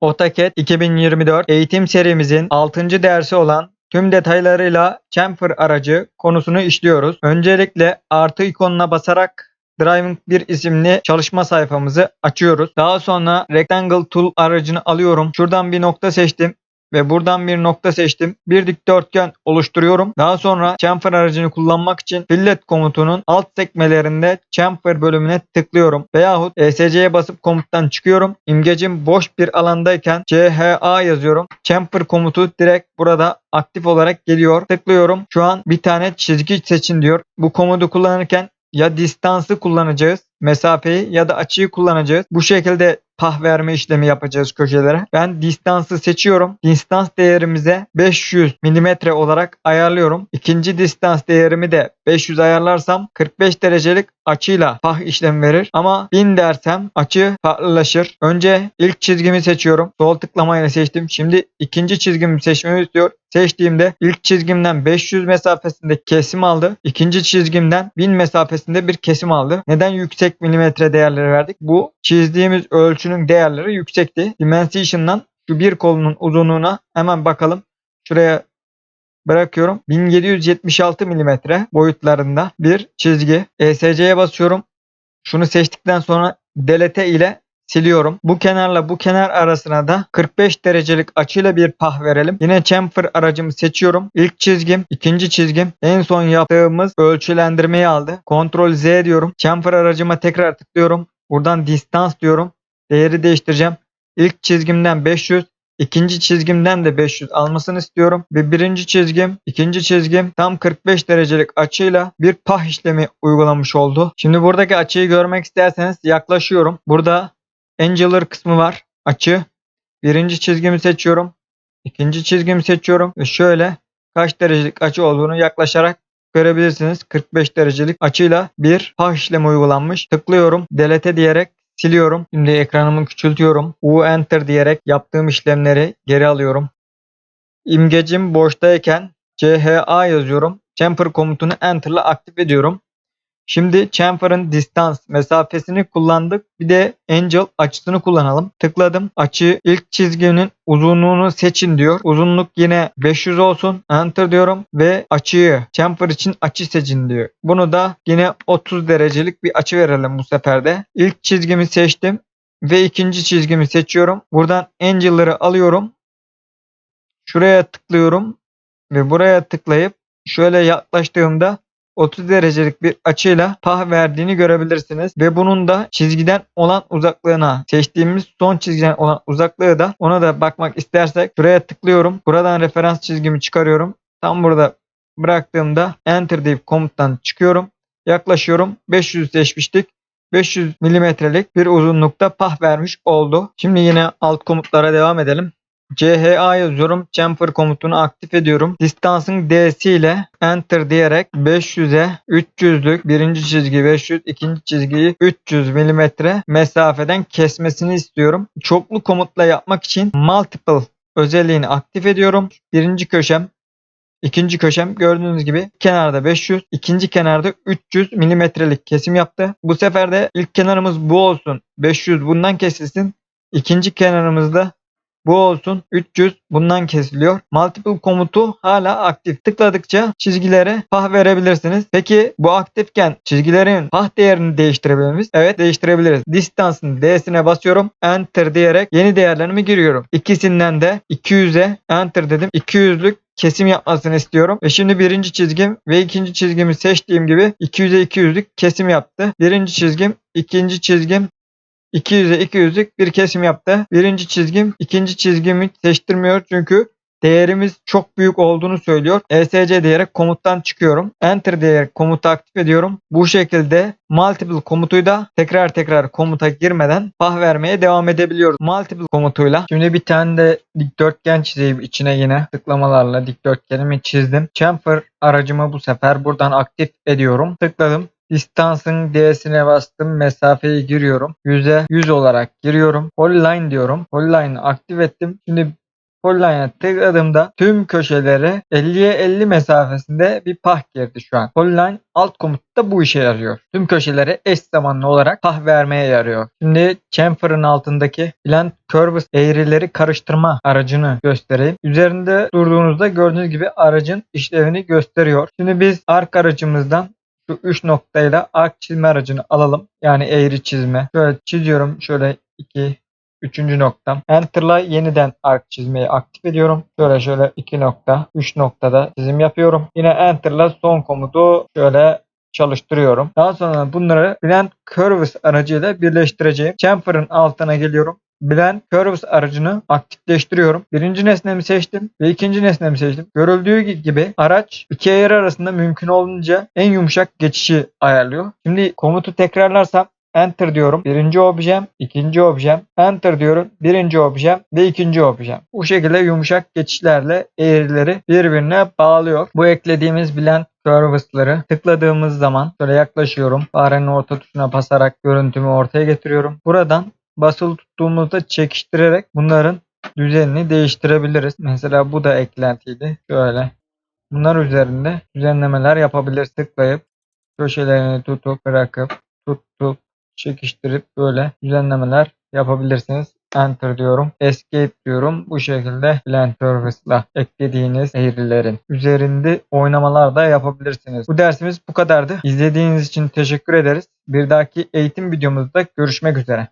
AutoCAD 2024 eğitim serimizin 6. dersi olan tüm detaylarıyla chamfer aracı konusunu işliyoruz. Öncelikle artı ikonuna basarak Driving 1 isimli çalışma sayfamızı açıyoruz. Daha sonra Rectangle Tool aracını alıyorum. Şuradan bir nokta seçtim ve buradan bir nokta seçtim. Bir dikdörtgen oluşturuyorum. Daha sonra chamfer aracını kullanmak için fillet komutunun alt sekmelerinde chamfer bölümüne tıklıyorum. Veyahut ESC'ye basıp komuttan çıkıyorum. İmgecim boş bir alandayken CHA yazıyorum. Chamfer komutu direkt burada aktif olarak geliyor. Tıklıyorum. Şu an bir tane çizgi seçin diyor. Bu komutu kullanırken ya distansı kullanacağız mesafeyi ya da açıyı kullanacağız. Bu şekilde pah verme işlemi yapacağız köşelere. Ben distansı seçiyorum. Distans değerimize 500 mm olarak ayarlıyorum. İkinci distans değerimi de 500 ayarlarsam 45 derecelik açıyla pah işlemi verir. Ama 1000 dersem açı farklılaşır. Önce ilk çizgimi seçiyorum. Sol tıklamayla seçtim. Şimdi ikinci çizgimi seçmemi istiyor. Seçtiğimde ilk çizgimden 500 mesafesinde kesim aldı. İkinci çizgimden 1000 mesafesinde bir kesim aldı. Neden yüksek milimetre değerleri verdik? Bu çizdiğimiz ölçünün değerleri yüksekti. Dimension'dan şu bir kolunun uzunluğuna hemen bakalım. Şuraya bırakıyorum. 1776 milimetre boyutlarında bir çizgi. ESC'ye basıyorum. Şunu seçtikten sonra delete ile siliyorum. Bu kenarla bu kenar arasına da 45 derecelik açıyla bir pah verelim. Yine chamfer aracımı seçiyorum. İlk çizgim, ikinci çizgim. En son yaptığımız ölçülendirmeyi aldı. Ctrl Z diyorum. Chamfer aracıma tekrar tıklıyorum. Buradan distans diyorum. Değeri değiştireceğim. İlk çizgimden 500, ikinci çizgimden de 500 almasını istiyorum. Ve birinci çizgim, ikinci çizgim tam 45 derecelik açıyla bir pah işlemi uygulamış oldu. Şimdi buradaki açıyı görmek isterseniz yaklaşıyorum. Burada Angular kısmı var. Açı. Birinci çizgimi seçiyorum. İkinci çizgimi seçiyorum. Ve şöyle kaç derecelik açı olduğunu yaklaşarak görebilirsiniz. 45 derecelik açıyla bir pah işlemi uygulanmış. Tıklıyorum. Delete diyerek siliyorum. Şimdi ekranımı küçültüyorum. U enter diyerek yaptığım işlemleri geri alıyorum. İmgecim boştayken CHA yazıyorum. Chamfer komutunu enter ile aktif ediyorum. Şimdi chamfer'ın distans mesafesini kullandık. Bir de angel açısını kullanalım. Tıkladım. Açı ilk çizginin uzunluğunu seçin diyor. Uzunluk yine 500 olsun. Enter diyorum ve açıyı chamfer için açı seçin diyor. Bunu da yine 30 derecelik bir açı verelim bu sefer de. İlk çizgimi seçtim ve ikinci çizgimi seçiyorum. Buradan angel'ları alıyorum. Şuraya tıklıyorum ve buraya tıklayıp şöyle yaklaştığımda 30 derecelik bir açıyla pah verdiğini görebilirsiniz. Ve bunun da çizgiden olan uzaklığına seçtiğimiz son çizgiden olan uzaklığı da ona da bakmak istersek şuraya tıklıyorum. Buradan referans çizgimi çıkarıyorum. Tam burada bıraktığımda enter deyip komuttan çıkıyorum. Yaklaşıyorum. 500 seçmiştik. 500 milimetrelik bir uzunlukta pah vermiş oldu. Şimdi yine alt komutlara devam edelim. CHA yazıyorum. Chamfer komutunu aktif ediyorum. Distansın D'si ile Enter diyerek 500'e 300'lük birinci çizgi 500, ikinci çizgiyi 300 mm mesafeden kesmesini istiyorum. Çoklu komutla yapmak için Multiple özelliğini aktif ediyorum. Birinci köşem İkinci köşem gördüğünüz gibi kenarda 500, ikinci kenarda 300 milimetrelik kesim yaptı. Bu sefer de ilk kenarımız bu olsun. 500 bundan kesilsin. İkinci kenarımızda bu olsun 300 bundan kesiliyor. Multiple komutu hala aktif. Tıkladıkça çizgilere pah verebilirsiniz. Peki bu aktifken çizgilerin pah değerini değiştirebilir miyiz? Evet değiştirebiliriz. Distance'ın D'sine basıyorum. Enter diyerek yeni değerlerimi giriyorum. İkisinden de 200'e Enter dedim. 200'lük kesim yapmasını istiyorum. Ve şimdi birinci çizgim ve ikinci çizgimi seçtiğim gibi 200'e 200'lük kesim yaptı. Birinci çizgim, ikinci çizgim 200'e 200'lük bir kesim yaptı. Birinci çizgim ikinci çizgimi seçtirmiyor çünkü değerimiz çok büyük olduğunu söylüyor. ESC diyerek komuttan çıkıyorum. Enter diyerek komutu aktif ediyorum. Bu şekilde multiple komutuyu da tekrar tekrar komuta girmeden pah vermeye devam edebiliyoruz. Multiple komutuyla. Şimdi bir tane de dikdörtgen çizeyim içine yine tıklamalarla dikdörtgenimi çizdim. Chamfer aracımı bu sefer buradan aktif ediyorum. Tıkladım. Distansın D'sine bastım. Mesafeyi giriyorum. 100'e 100 olarak giriyorum. Polyline diyorum. Polyline'ı aktif ettim. Şimdi Polyline'a tıkladığımda tüm köşelere 50'ye 50 mesafesinde bir pah girdi şu an. Polyline alt komutta bu işe yarıyor. Tüm köşelere eş zamanlı olarak pah vermeye yarıyor. Şimdi chamfer'ın altındaki blend curves eğrileri karıştırma aracını göstereyim. Üzerinde durduğunuzda gördüğünüz gibi aracın işlevini gösteriyor. Şimdi biz ark aracımızdan şu 3 noktayla ark çizme aracını alalım. Yani eğri çizme. Şöyle çiziyorum. Şöyle 2 Üçüncü noktam. Enter'la yeniden arc çizmeyi aktif ediyorum. Şöyle şöyle 2 nokta, 3 noktada çizim yapıyorum. Yine Enter'la son komutu şöyle çalıştırıyorum. Daha sonra bunları Blend Curves aracıyla birleştireceğim. Chamfer'ın altına geliyorum. Blend Curves aracını aktifleştiriyorum. Birinci nesnemi seçtim ve ikinci nesnemi seçtim. Görüldüğü gibi araç iki eğri arasında mümkün olunca en yumuşak geçişi ayarlıyor. Şimdi komutu tekrarlarsam Enter diyorum. Birinci objem, ikinci objem. Enter diyorum. Birinci objem ve ikinci objem. Bu şekilde yumuşak geçişlerle eğrileri birbirine bağlıyor. Bu eklediğimiz blend curves'ları tıkladığımız zaman şöyle yaklaşıyorum. Farenin orta tuşuna basarak görüntümü ortaya getiriyorum. Buradan basılı tuttuğumuzda çekiştirerek bunların düzenini değiştirebiliriz. Mesela bu da eklentiydi. Şöyle. Bunlar üzerinde düzenlemeler yapabiliriz. Tıklayıp köşelerini tutup bırakıp tutup çekiştirip böyle düzenlemeler yapabilirsiniz. Enter diyorum. Escape diyorum. Bu şekilde Blend Surface'la eklediğiniz eğrilerin üzerinde oynamalar da yapabilirsiniz. Bu dersimiz bu kadardı. İzlediğiniz için teşekkür ederiz. Bir dahaki eğitim videomuzda görüşmek üzere.